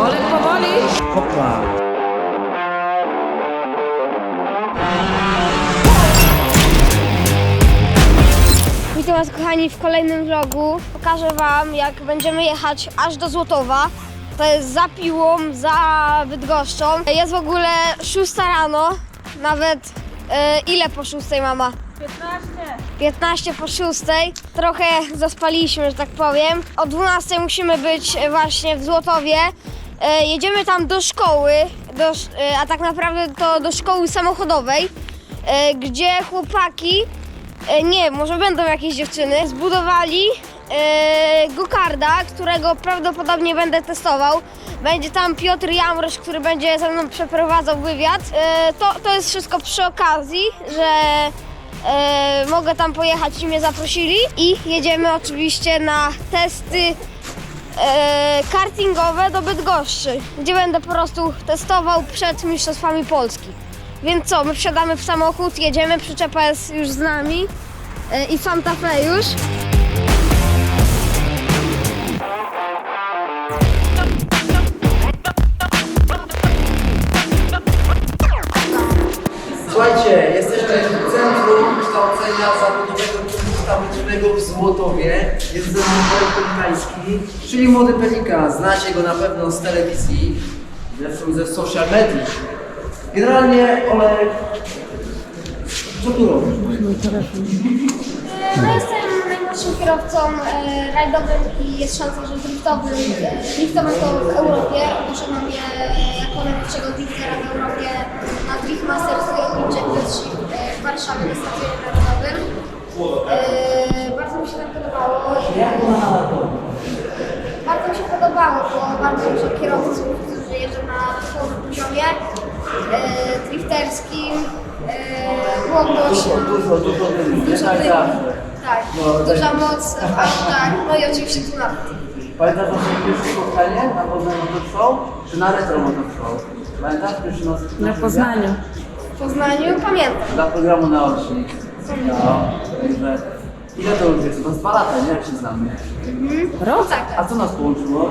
Olek powoli. Hopla. Witam Was kochani w kolejnym vlogu. Pokażę Wam jak będziemy jechać aż do Złotowa. To jest za Piłą, za Bydgoszczą. Jest w ogóle 6 rano, nawet e, ile po 6 mama? 15. 15 po 6. Trochę zaspaliśmy, że tak powiem. O 12 musimy być właśnie w Złotowie. E, jedziemy tam do szkoły, do, e, a tak naprawdę to do szkoły samochodowej, e, gdzie chłopaki E, nie, może będą jakieś dziewczyny. Zbudowali e, Gokarda, którego prawdopodobnie będę testował. Będzie tam Piotr Jamrosz, który będzie ze mną przeprowadzał wywiad. E, to, to jest wszystko przy okazji, że e, mogę tam pojechać i mnie zaprosili. I jedziemy oczywiście na testy e, kartingowe do Bydgoszczy, gdzie będę po prostu testował przed Mistrzostwami Polski. Więc co, my wsiadamy w samochód, jedziemy, przyczepa jest już z nami e, i Santa Fe już. Słuchajcie, jesteśmy w Centrum Kształcenia Zawodowego Medycznego w Złotowie. Jest ze mną Pelikański, czyli młody Pelikan. Znacie go na pewno z telewizji, zresztą ze social mediów. Generalnie Olek, co tu robisz? No jestem najmłodszym kierowcą e, rajdowym i jest szansa, że driftowym. E, driftowym to w Europie. Poszedłem je jako najlepszego driftera w Europie na Drift Masters European Championship e, w Warszawie na. E, bardzo mi się tam podobało. Bardzo mi się podobało, bo bardzo dużo kierowców, którzy jeżdżą na dosłownym poziomie e, drifterskim. E, było głośno. Dużo, dużo dymu, nie? Dużo Tak, dymu. tak. Tak, No, duża tak. moc w autach, no i oczywiście klimat. Pamiętasz nasze pierwsze spotkanie na Poznaniu Motor Show? Czy na Retro Motor Show? Pamiętasz pierwszy nas Na Poznaniu. W Poznaniu pamiętam. Dla programu Naocznik. No, także ile to już jest? To dwa lata, nie? Jak się znamy. Rok? Tak, A co nas połączyło?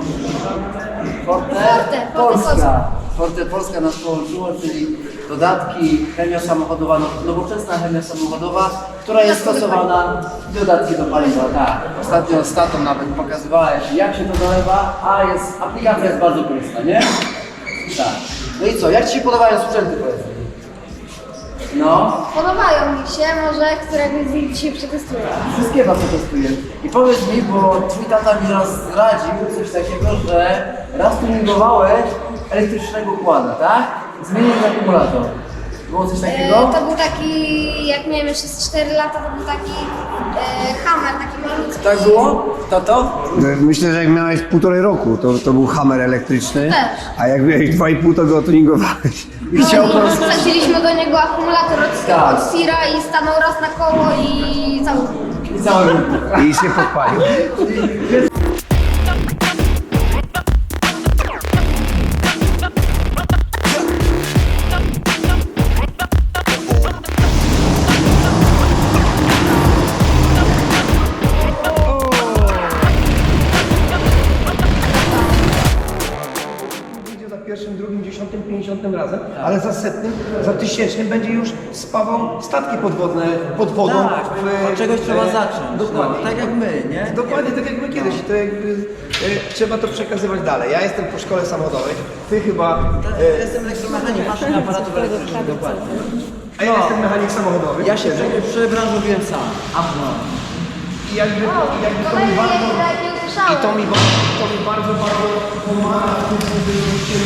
Forte, Forte, Forte Polska. Polska. Forte Polska nas połączyło, czyli dodatki, chemia samochodowa, no- nowoczesna chemia samochodowa, która jest stosowana, dodatki do paliwa, tak. Ostatnio z tatą nawet pokazywałeś, jak się to dolewa, a jest, aplikacja jest bardzo prosta, nie? Tak. No i co, jak Ci się podobają sprzęty, powiedz mi? No, Podobają mi się, może któregoś z nich dzisiaj przetestuję. Wszystkie was testuję. I powiedz mi, bo twój tata mi raz zdradził coś takiego, że raz tuningowałeś elektrycznego kłada, tak? Zmieniłeś akumulator. Było coś takiego? E, to był taki, jak miałem jeszcze z 4 lata, to był taki e, hammer, taki malutki. Tak było? Tato? No, Myślę, że jak miałeś półtorej roku, to, to był hammer elektryczny, Też. a jak miałeś dwa i pół, to go tuningowałeś. I No chciał po i prostu... wsadziliśmy do niego akumulator od, Tak. od Sira i stanął raz na koło i cały. I cały. I się podpalił. Razem, ale za setnym, za tysięcznym będzie już spawał statki podwodne pod wodą. Tak, w- od czegoś trzeba e, zacząć. Dokładnie. No, tak jak my, nie? Dokładnie tak jak my kiedyś. To jakby, e, trzeba to przekazywać dalej. Ja jestem po szkole samochodowej, ty chyba, Ja Jestem elektromechanik, maszyny aparatów elektrycznych, dokładnie. a ja jestem mechanik samochodowy. Ja się przebranżowiłem sam. No. I jakby, i jakby to mi i to mi, to mi bardzo, bardzo pomaga w tym, żeby się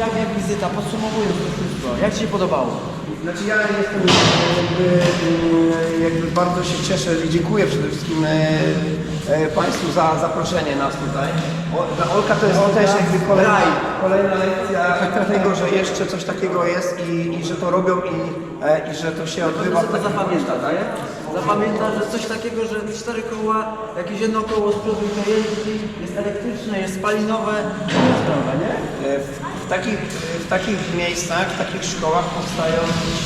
Jak, jak wizyta, podsumowując to wszystko, jak Ci się podobało? Znaczy ja jestem jakby, e, jakby bardzo się cieszę i dziękuję przede wszystkim e, e, Państwu za zaproszenie nas tutaj. O, dla Olka to jest też jakby kolejna, kolejna lekcja tego, że jeszcze coś takiego jest i, i że to robią i, e, i że to się odbywa. To zapamięta, tak? Zapamięta, że coś takiego, że cztery koła, jakieś jedno koło z przodu to jeździ, jest elektryczne, jest spalinowe, to jest droga, nie? Takich, w takich miejscach, w takich szkołach powstają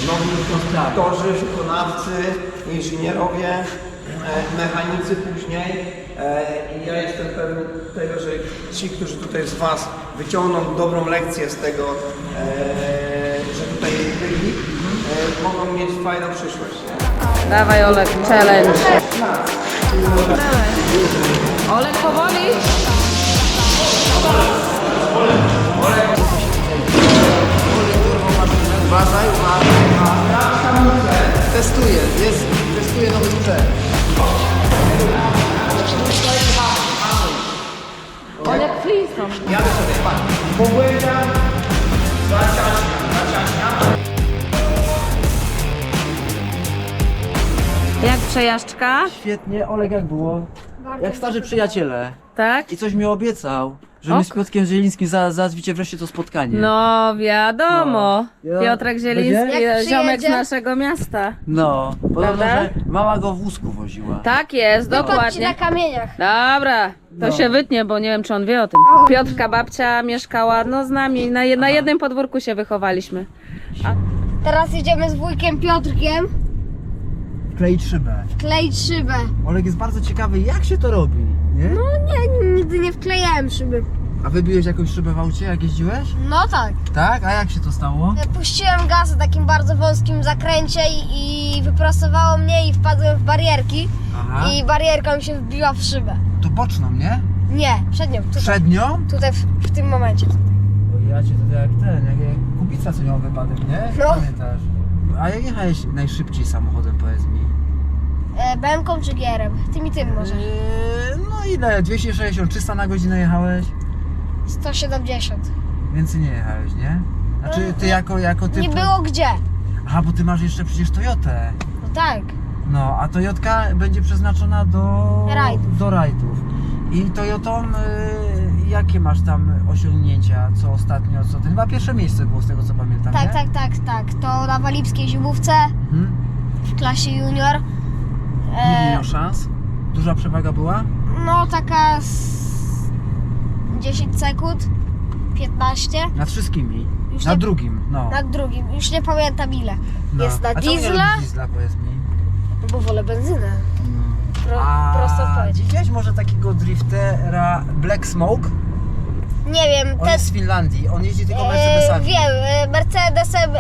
nowi konstruktorzy, wykonawcy, inżynierowie, e, mechanicy później e, i ja jestem pewny tego, że ci, którzy tutaj z Was wyciągną dobrą lekcję z tego, e, że tutaj byli, e, mogą mieć fajną przyszłość. Dawaj Olek, challenge. Olek powoli. Uważaj, uważaj, uważaj. Testuję, jest, testuję nowy sprzęt. Olek Flintstone. Jadę sobie, patrz, pogłębia, zaciaśnia, zaciaśnia. Jak przejażdżka? Świetnie, Olek jak było? Jak starzy przyjaciele. Tak? I coś mi obiecał, że my z Ok. Piotrkiem Zielińskim za, załatwicie wreszcie to spotkanie. No wiadomo. No. Piotrek Zieliński, Jak ziomek z przyjedzie? naszego miasta. No, podobno, Prawda? że mama go w wózku woziła. Tak jest, Chodźcie dokładnie. na kamieniach. Dobra, to No. się wytnie, bo nie wiem, czy on wie o tym. Piotrka babcia mieszkała no z nami, na, je- na jednym podwórku się wychowaliśmy. Teraz jedziemy z wujkiem Piotrkiem Kleić szybę. kleić szybę. Olek jest bardzo ciekawy, jak się to robi, nie? No nie, nigdy nie wklejałem szyby. A wybiłeś jakąś szybę w aucie, jak jeździłeś? No tak. Tak? A jak się to stało? Puściłem gaz w takim bardzo wąskim zakręcie i, i wyprostowało mnie i wpadłem w barierki. Aha. I barierka mi się wbiła w szybę. To boczną, nie? Nie, przednią, tutaj, Przed nią? tutaj w, w tym momencie. O ja cię to jak ten, jak, jak kubica co miał wypadek, nie? No. Pamiętasz? A jak jechałeś najszybciej samochodem, powiedz mi? E, czy gierem? Tym i tym może. Eee, no ile? 260, 300 na godzinę jechałeś? 170. Więcej nie jechałeś, nie? Znaczy ty jako, jako ty... Nie było gdzie. Aha, bo ty masz jeszcze przecież Toyotę. No tak. No, a Toyotka będzie przeznaczona do... Rajdów. Do rajdów. I Toyotą, y, jakie masz tam osiągnięcia, co ostatnio, co ty? Chyba pierwsze miejsce było z tego co pamiętam, Tak, nie? tak, tak, tak. To na walipskiej zimówce Mhm. w klasie junior. Nie E, miał szans? Duża przewaga była? no taka z 10 sekund, 15 Nad wszystkimi. Już na nie- drugim, no. nad drugim. Już nie pamiętam ile. no. Jest na A czemu nie diesla, diesla, powiedz mi? bo wolę benzynę. Pro, A prosta odpowiedź. widziałeś może takiego driftera Black Smoke? Nie wiem, On ten... jest z Finlandii, on jeździ tylko E, Mercedesami. wiem, e, Mercedesem e,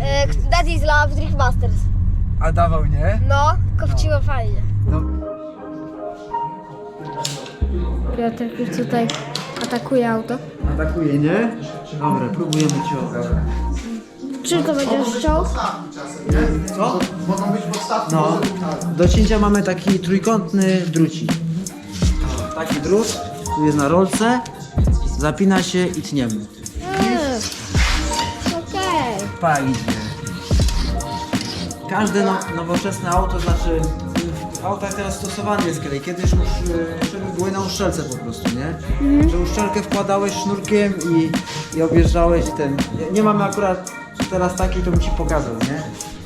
e, na diesla w Drift Masters. A dawał, nie? No, kopciło fajnie. No. Piotr już tutaj atakuje auto. Atakuje, nie? Dobra, próbujemy cios. Czy to będziesz chciał? Co? No. Do cięcia mamy taki trójkątny drucik. Taki drut, tu jest na rolce, zapina się i tniemy. Okej. Pa, idzie. Każde no, nowoczesne auto, znaczy w autach teraz stosowany jest klej. Kiedyś już szyby były na uszczelce po prostu, nie? Że uszczelkę wkładałeś sznurkiem i, i objeżdżałeś i ten. Nie, nie mamy akurat teraz takiej, to bym ci pokazał, nie?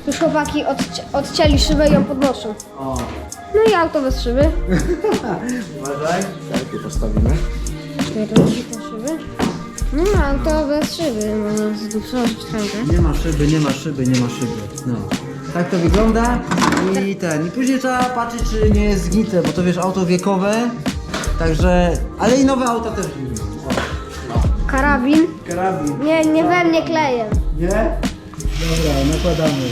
Już chłopaki odci odcięli szybę i ją podnoszą. O, No i auto bez szyby. uważaj. Tak, tu postawimy. Te szyby. No, auto bez szyby. Można przełożyć trochę. Nie ma szyby, nie ma szyby, nie ma szyby. No. Tak to wygląda i ten. I później trzeba patrzeć, czy nie jest zgnite, bo to wiesz, auto wiekowe. Także. Ale i nowe auta też giną. Karabin. Karabin. Nie, nie we mnie kleję. Nie? Dobra, nakładamy.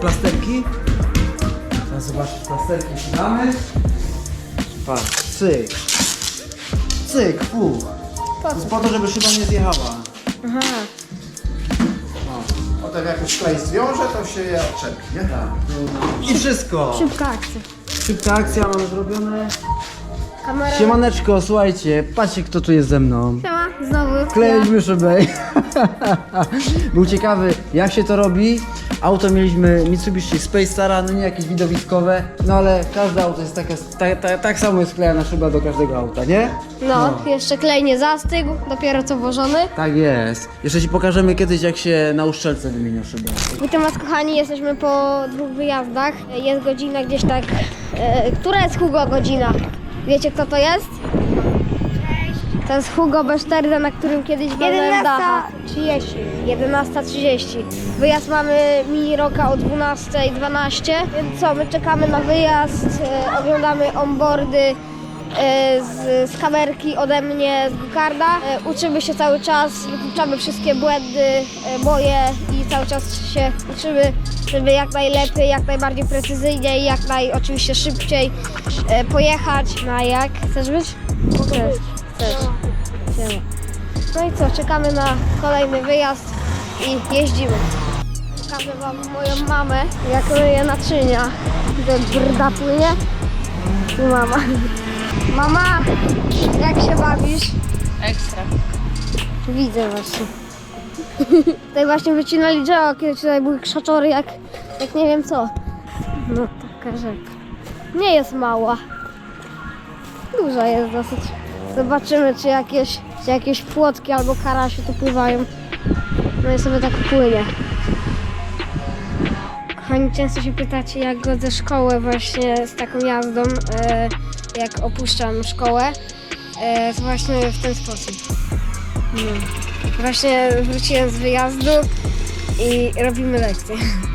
Plasterki. Teraz zobaczysz, plasterki wcinamy. Patrz, cyk. Cyk, To jest po to, żeby szyba nie zjechała. Aha. Potem jak już klej zwiąże, to się je odczepi, nie? Tak. I wszystko. Szybka akcja. Szybka akcja mamy zrobione. Kamera. Siemaneczko, słuchajcie, patrzcie kto tu jest ze mną. Siema, znowu. Kleiliśmy szybę. Był ciekawy jak się to robi. Auto mieliśmy Mitsubishi Space Stara, no nie jakieś widowiskowe, no ale każde auto jest takie, tak, tak, tak samo jest klejana szyba do każdego auta, nie? No, jeszcze klej nie zastygł, dopiero co włożony. Tak jest. Jeszcze ci pokażemy kiedyś jak się na uszczelce wymienią szybę. Witam Was kochani, jesteśmy po dwóch wyjazdach. Jest godzina gdzieś tak... E, która jest Hugo godzina? Wiecie kto to jest? To jest Hugo B4, na którym kiedyś byłem Dacha. 30. 11.30. Wyjazd mamy mini roka o 12.12, więc co, my czekamy na wyjazd, e, oglądamy onboardy e, z, z kamerki ode mnie, z Gukarda. E, uczymy się cały czas, wykluczamy wszystkie błędy, e, boje i cały czas się uczymy, żeby jak najlepiej, jak najbardziej precyzyjnie i jak naj oczywiście szybciej e, pojechać. Na jak? Chcesz być? Chcesz. Chcesz. Siema. No i co, czekamy na kolejny wyjazd i jeździmy. Pokażę wam moją mamę, jak myje naczynia. Gdzie brda płynie. Tu mama. Mama, jak się bawisz? Ekstra. Widzę właśnie. Tutaj właśnie wycinali drzewa, kiedy tutaj były krzaczory jak, jak nie wiem co. No taka rzeka. Nie jest mała. Duża jest dosyć. Zobaczymy czy jakieś, czy jakieś płotki albo karasie tu pływają. No i sobie tak płynie. Kochani, często się pytacie jak godzę szkołę właśnie z taką jazdą, e, jak opuszczam szkołę. E, to właśnie w ten sposób. No. Właśnie wróciłem z wyjazdu i robimy lekcje.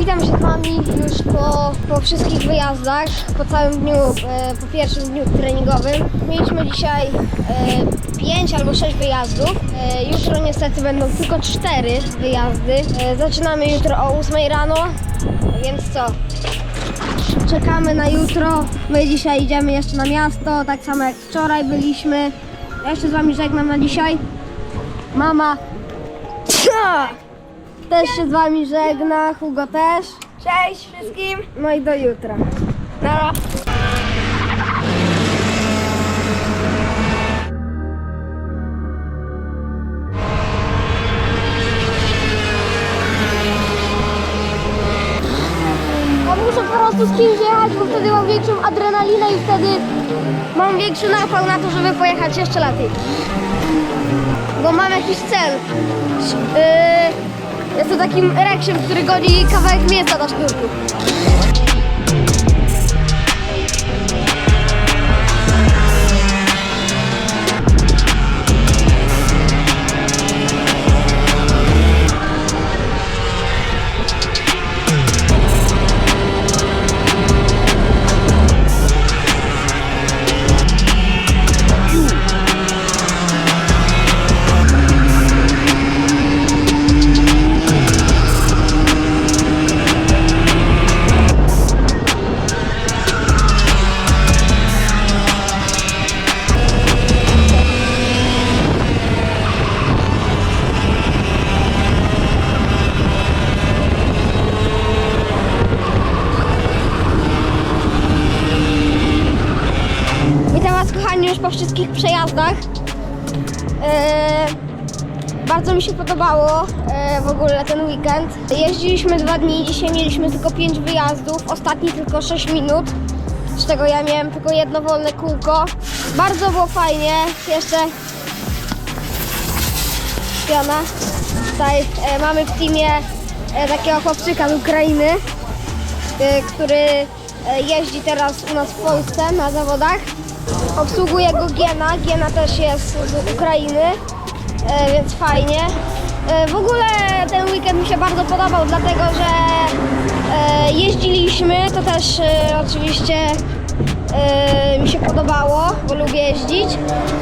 Witam się z Wami już po, po wszystkich wyjazdach, po całym dniu, e, po pierwszym dniu treningowym. Mieliśmy dzisiaj e, 5 albo 6 wyjazdów. E, jutro niestety będą tylko 4 wyjazdy. E, zaczynamy jutro o 8 rano, więc co? Czekamy na jutro. My dzisiaj idziemy jeszcze na miasto, tak samo jak wczoraj byliśmy. Ja jeszcze z Wami żegnam na dzisiaj. Mama też się z Wami żegna, Hugo też. Cześć wszystkim. No i do jutra. Nara. Muszę po prostu z kimś jechać, bo wtedy mam większą adrenalinę i wtedy mam większy napał na to, żeby pojechać jeszcze lepiej. Bo mam jakiś cel. Yy, jest to takim reksiem, który goni kawałek mięsa na sznurku. Po wszystkich przejazdach. Eee, bardzo mi się podobało e, w ogóle ten weekend. Jeździliśmy dwa dni, dzisiaj mieliśmy tylko pięć wyjazdów, ostatni tylko 6 minut. Z czego ja miałem tylko jedno wolne kółko. Bardzo było fajnie. Jeszcze piona. Tutaj e, mamy w teamie e, takiego chłopczyka z Ukrainy, e, który e, jeździ teraz u nas w Polsce na zawodach. Obsługuje go Giena. Giena też jest z Ukrainy, e, więc fajnie. E, w ogóle ten weekend mi się bardzo podobał, dlatego że e, jeździliśmy, to też e, oczywiście e, mi się podobało, bo lubię jeździć.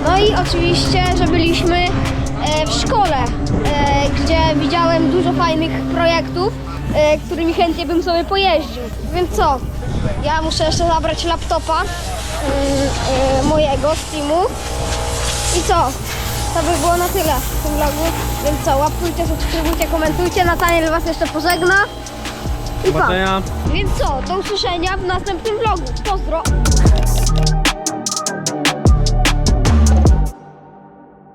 No i oczywiście, że byliśmy e, w szkole, e, gdzie widziałem dużo fajnych projektów, e, którymi chętnie bym sobie pojeździł. Więc co? Ja muszę jeszcze zabrać laptopa y, y, mojego z teamu. I co? To by było na tyle w tym vlogu. Więc co? Łapkujcie, subskrybujcie, komentujcie. Nataniel Was jeszcze pożegna. I pa. Więc co? Do usłyszenia w następnym vlogu. Pozdro!